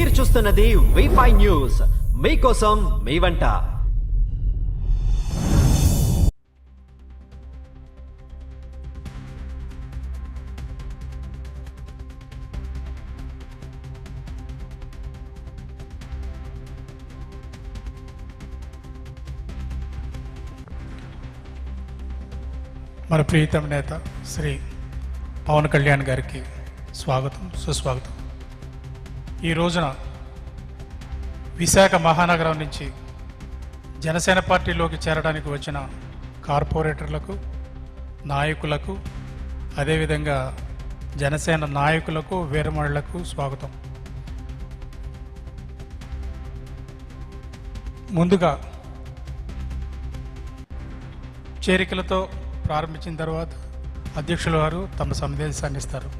మీరు చూస్తున్నది wifi news మీకోసం మీ వంట. మన ప్రీతం నేత శ్రీ పవన్ కళ్యాణ్ గారికి స్వాగతం సుస్వాగతం. ఈ రోజున విశాఖ మహానగరం నుంచి జనసేన పార్టీలోకి చేరడానికి వచ్చిన కార్పొరేటర్లకు నాయకులకు అదేవిధంగా జనసేన నాయకులకు వీరమణులకు స్వాగతం. ముందుగా చేరికలతో ప్రారంభించిన తర్వాత అధ్యక్షుల వారు తమ సందేశాన్ని ఇస్తారు.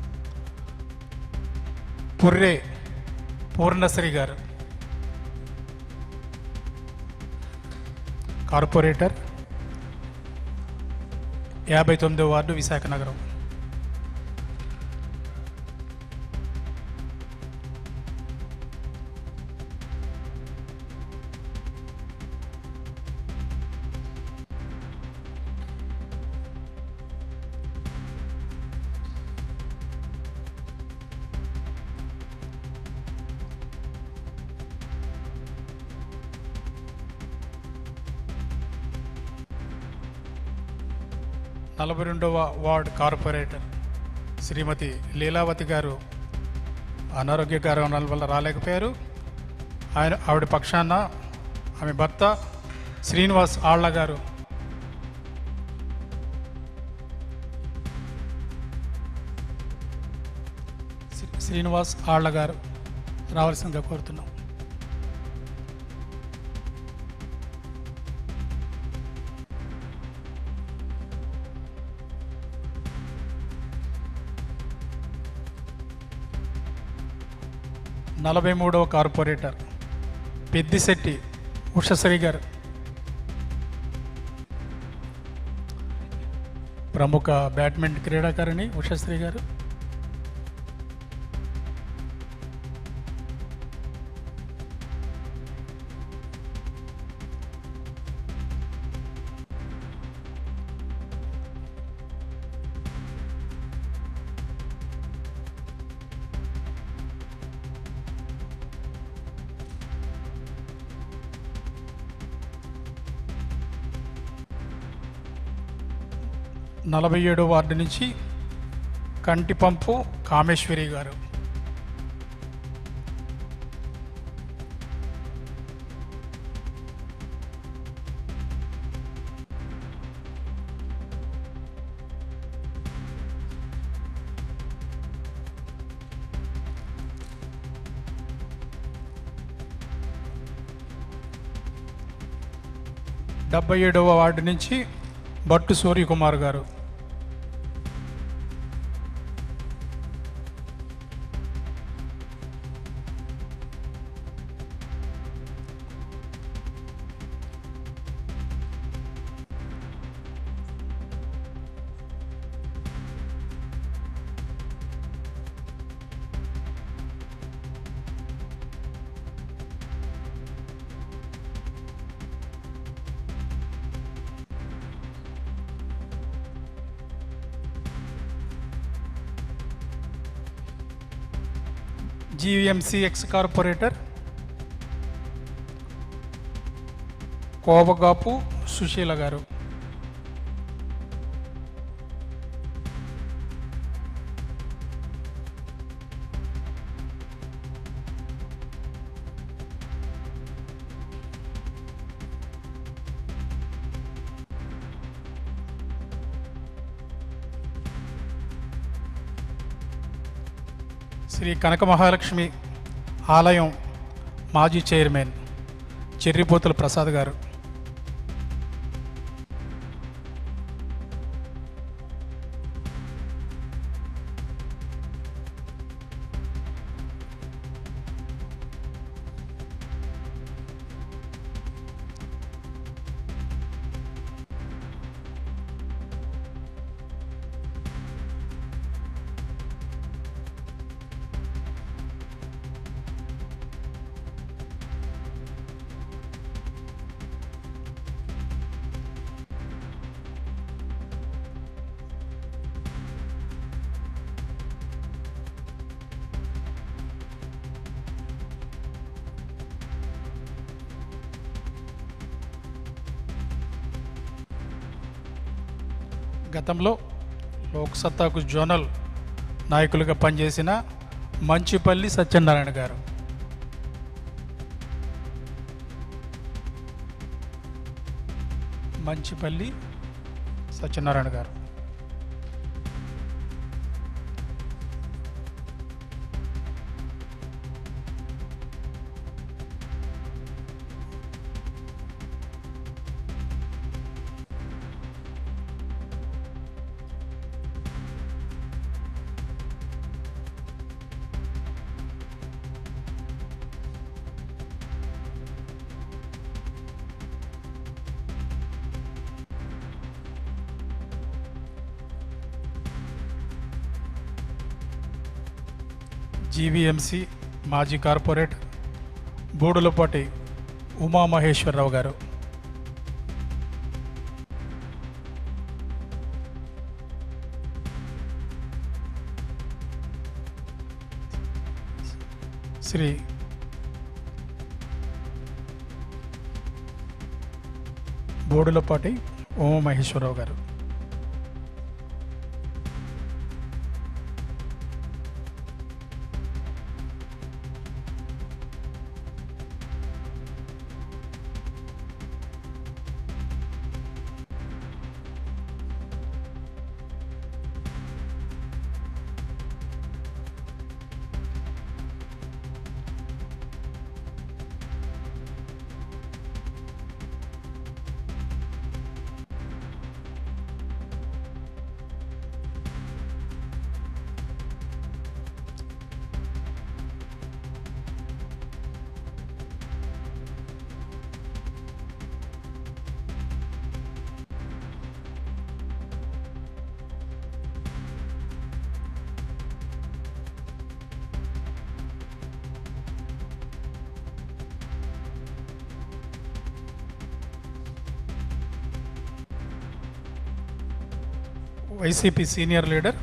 పుర్రే పూర్ణశ్రీ గారు. కార్పొరేటర్ యాభై తొమ్మిదో వార్డు విశాఖ నగరం. నలభై రెండవ వార్డ్ కార్పొరేటర్ శ్రీమతి లీలావతి గారు అనారోగ్య కారణాల వల్ల రాలేకపోయారు. ఆయన ఆవిడ పక్షాన ఆమె భర్త శ్రీనివాస్ ఆళ్ళ గారు శ్రీనివాస్ ఆళ్ళ గారు రావాల్సిందిగా కోరుతున్నాం. నలభై మూడవ కార్పొరేటర్ పెద్దిశెట్టి ఉషశ్రీ గారు. ప్రముఖ బ్యాడ్మింటన్ క్రీడాకారిణి ఉషశ్రీ గారు. నలభై ఏడో వార్డు నుంచి కంటిపంపు కామేశ్వరి గారు. డెబ్బై ఏడవ వార్డు నుంచి భట్టు సూర్యకుమార్ గారు. GVMC ex corporator Kovagapu Susheela గారు. శ్రీ కనక మహాలక్ష్మి ఆలయం మాజీ చైర్మన్ చెర్రిపోతుల ప్రసాద్ గారు. గతంలో లోక్సత్తాకు జోనల్ నాయకులుగా పనిచేసిన మంచిపల్లి సత్యనారాయణ గారు. మంచిపల్లి సత్యనారాయణ గారు. జీవీఎంసీ మాజీ కార్పొరేట్ బూడులపాటి ఉమామహేశ్వరరావు గారు. శ్రీ బోడులపాటి ఉమామహేశ్వరరావు గారు. YCP senior leader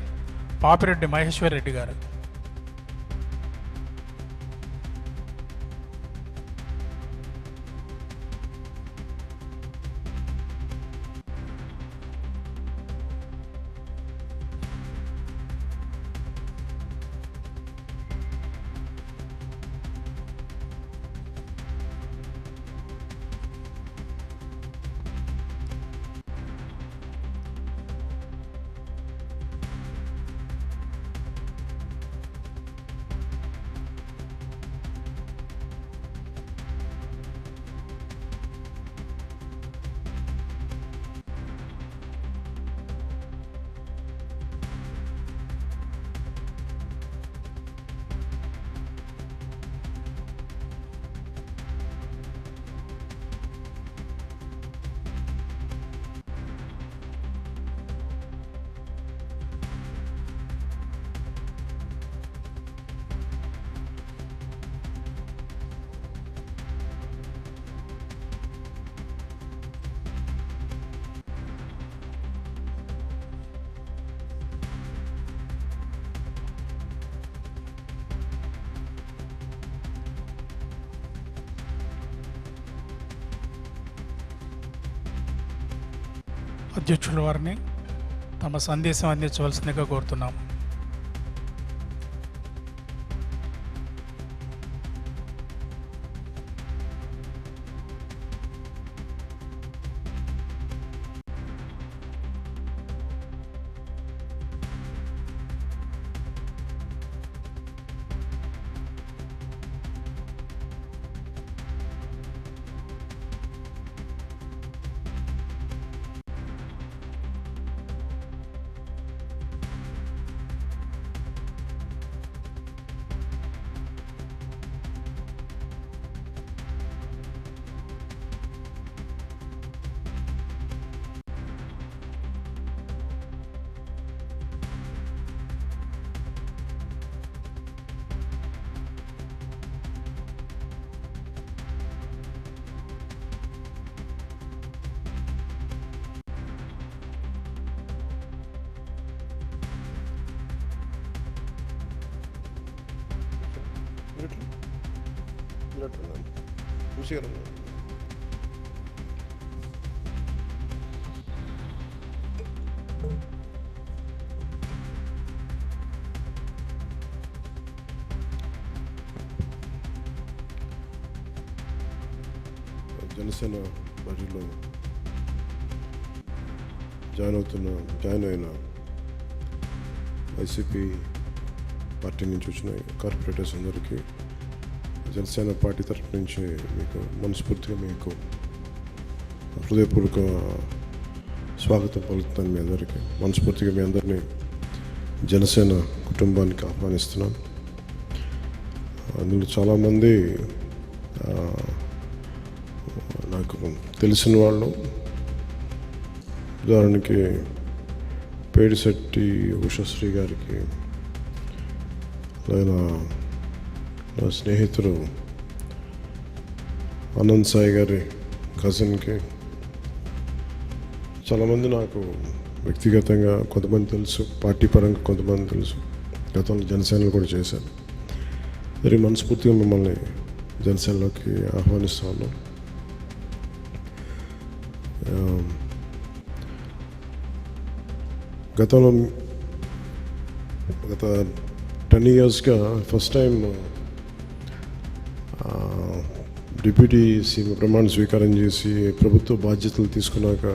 Papireddy Maheshwar Reddy గారు. అధ్యక్షుల వారిని తమ సందేశం అందించవలసిందిగా కోరుతున్నాం مشير జనసేన పార్టీలో జాయిన్ అవుతున్న జాయిన్ అయిన వైసీపీ పార్టీ నుంచి వచ్చిన కార్పొరేటర్స్ అందరికీ జనసేన పార్టీ తరఫు నుంచి మీకు మనస్ఫూర్తిగా మీకు హృదయపూర్వక స్వాగతం పలుకుతాను మీ అందరికీ. మనస్ఫూర్తిగా మీ అందరినీ జనసేన కుటుంబానికి ఆహ్వానిస్తున్నాను అందులో చాలామంది నాకు తెలిసిన వాళ్ళు ఉదాహరణకి పేడిశెట్టి ఉషశ్రీ గారికి ఆయన నా స్నేహితుడు అనంత్ సాయి గారి కజిన్కి చాలామంది నాకు వ్యక్తిగతంగా కొంతమంది తెలుసు పార్టీ పరంగా కొంతమంది తెలుసు. గతంలో జనసేనలు కూడా చేశాను మరి మనస్ఫూర్తిగా మిమ్మల్ని జనసేనలోకి ఆహ్వానిస్తాను ఉన్నాం. గతంలో గత టెన్ ఇయర్స్గా ఫస్ట్ టైం డిప్యూటీ సీఎం ప్రమాణ స్వీకారం చేసి ప్రభుత్వ బాధ్యతలు తీసుకున్నాక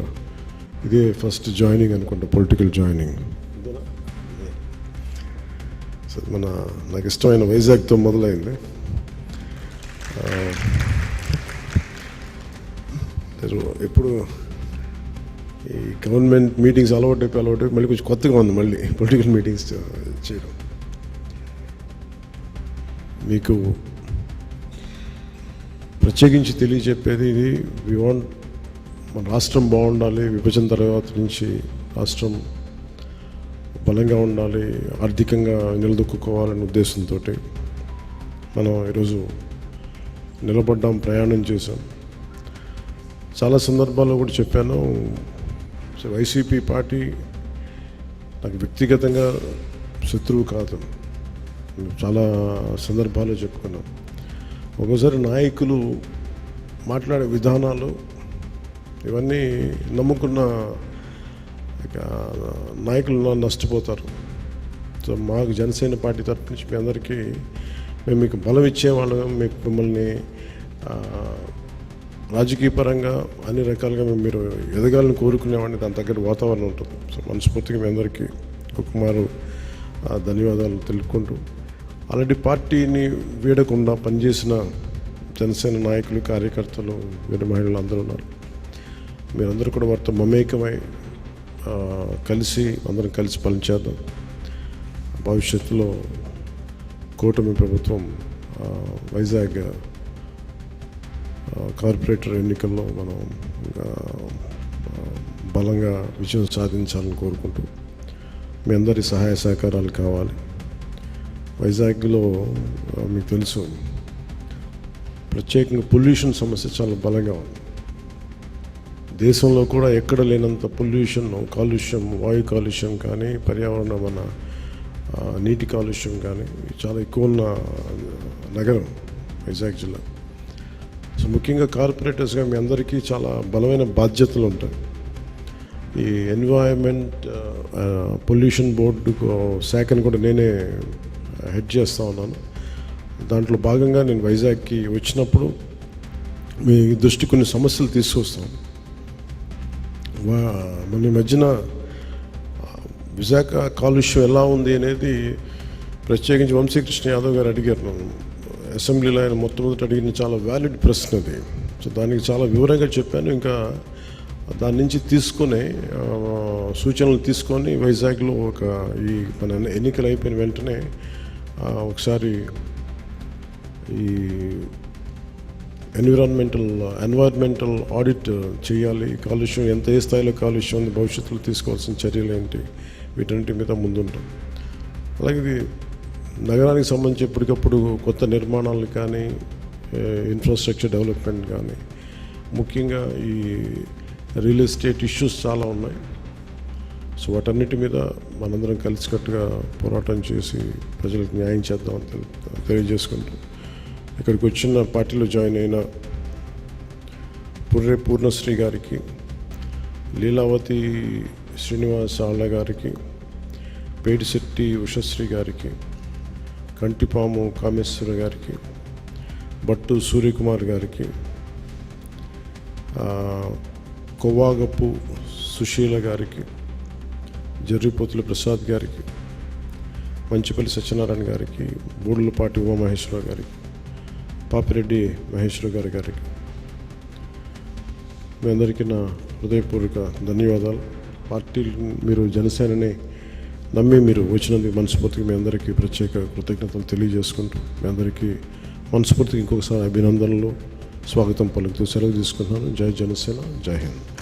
ఇదే ఫస్ట్ జాయినింగ్ అనుకుంటా పొలిటికల్ జాయినింగ్ మన నాకు ఇష్టమైన వైజాగ్తో మొదలైంది. ఎప్పుడు ఈ గవర్నమెంట్ మీటింగ్స్ అలవాటు అయిపోయి అలవాటు మళ్ళీ కొంచెం కొత్తగా ఉంది మళ్ళీ పొలిటికల్ మీటింగ్స్ చేయడం. మీకు ప్రత్యేకించి తెలియజెప్పేది ఇది. వి వాంట్ మన రాష్ట్రం బాగుండాలి. విభజన తర్వాత నుంచి రాష్ట్రం బలంగా ఉండాలి. ఆర్థికంగా నిలదొక్కుకోవాలనే ఉద్దేశంతో మనం ఈరోజు నిలబడ్డాం ప్రయాణం చేశాం. చాలా సందర్భాల్లో కూడా చెప్పాను. వైసీపీ పార్టీ నాకు వ్యక్తిగతంగా శత్రువు కాదు. చాలా సందర్భాల్లో చెప్పుకున్నాం. ఒక్కోసారి నాయకులు మాట్లాడే విధానాలు ఇవన్నీ నమ్ముకున్న నాయకులు నష్టపోతారు. సో మాకు జనసేన పార్టీ తరపు నుంచి మీ అందరికీ మేము మీకు బలం ఇచ్చేవాళ్ళం మీకు మిమ్మల్ని రాజకీయపరంగా రాజకీయ పరంగా అన్ని రకాలుగా మేము మీరు ఎదగాలని కోరుకునేవాడిని దాని తగ్గట్టు వాతావరణం ఉంటుంది. సో మనస్ఫూర్తిగా మీ అందరికీ కుమారు ధన్యవాదాలు తెలుపుకుంటూ అలాంటి పార్టీని వీడకుండా పనిచేసిన జనసేన నాయకులు కార్యకర్తలు వీర మహిళలు అందరూ ఉన్నారు. మీరందరూ కూడా వారితో మమేకమై కలిసి అందరం కలిసి పనిచేద్దాం. భవిష్యత్తులో కూటమి ప్రభుత్వం వైజాగ్ కార్పొరేటర్ ఎన్నికల్లో మనం బలంగా విజయం సాధించాలని కోరుకుంటూ మీ అందరి సహాయ సహకారాలు కావాలి. వైజాగ్లో మీకు తెలుసు. ప్రత్యేకంగా పొల్యూషన్ సమస్య చాలా బలంగా ఉంది. దేశంలో కూడా ఎక్కడ లేనంత పొల్యూషన్ కాలుష్యం వాయు కాలుష్యం కానీ పర్యావరణ మన నీటి కాలుష్యం కానీ చాలా ఎక్కువ ఉన్న నగరం వైజాగ్ జిల్లా. సో ముఖ్యంగా కార్పొరేటర్స్గా మీ అందరికీ చాలా బలమైన బాధ్యతలు ఉంటాయి. ఈ ఎన్వైరన్మెంట్ పొల్యూషన్ బోర్డు శాఖను కూడా నేనే హెడ్ చేస్తూ ఉన్నాను. దాంట్లో భాగంగా నేను వైజాగ్కి వచ్చినప్పుడు మీ దృష్టి కొన్ని సమస్యలు తీసుకొస్తాను. మన ఈ మధ్యన విశాఖ కాలుష్యం ఎలా ఉంది అనేది ప్రత్యేకించి వంశీకృష్ణ యాదవ్ గారు అడిగారు నన్ను. అసెంబ్లీలో ఆయన మొట్టమొదటి అడిగిన చాలా వ్యాలిడ్ ప్రశ్న అది. సో దానికి చాలా వివరంగా చెప్పాను. ఇంకా దాని నుంచి తీసుకొని సూచనలు తీసుకొని వైజాగ్లో ఒక ఈ మన ఎన్నికలు అయిపోయిన వెంటనే ఒకసారి ఈ ఎన్విరాన్మెంటల్ ఎన్వైర్న్మెంటల్ ఆడిట్ చేయాలి. కాలుష్యం ఎంత ఏ స్థాయిలో కాలుష్యం ఉంది భవిష్యత్తులో తీసుకోవాల్సిన చర్యలు ఏంటి వీటన్నిటి మీద ముందుంటాం. అలాగే ఇది నగరానికి సంబంధించి ఎప్పటికప్పుడు కొత్త నిర్మాణాలు కానీ ఇన్ఫ్రాస్ట్రక్చర్ డెవలప్మెంట్ కానీ ముఖ్యంగా ఈ రియల్ ఎస్టేట్ ఇష్యూస్ చాలా ఉన్నాయి. సో వాటన్నిటి మీద మనందరం కలిసికట్టుగా పోరాటం చేసి ప్రజలకు న్యాయం చేద్దామని తెలి- తెలియజేసుకుంటూ ఇక్కడికి వచ్చిన పార్టీలో జాయిన్ అయిన పుర్రె పూర్ణశ్రీ గారికి లీలావతి శ్రీనివాస్ ఆళ్ళ గారికి పేడిశెట్టి ఉషశ్రీ గారికి కంటిపాము కామేశ్వర గారికి భట్టు సూర్యకుమార్ గారికి కొవ్వాగప్పు కొవ్వాగపు సుశీల గారికి జర్రిపోతుల ప్రసాద్ గారికి మంచిపల్లి సత్యనారాయణ గారికి బూడులపాటి ఉమామహేశ్వరరావు గారికి పాపిరెడ్డి మహేశ్వరరావు గారి గారికి మీ అందరికీ నా హృదయపూర్వక ధన్యవాదాలు. పార్టీ మీరు జనసేనని నమ్మి మీరు వచ్చినందుకు మనస్ఫూర్తిగా మీ అందరికీ ప్రత్యేక కృతజ్ఞతలు తెలియజేసుకుంటూ మీ అందరికీ మనస్ఫూర్తిగా ఇంకొకసారి అభినందనలు స్వాగతం పలుకుతూ సెలవు తీసుకుంటున్నాను. జై జనసేన జై Hind.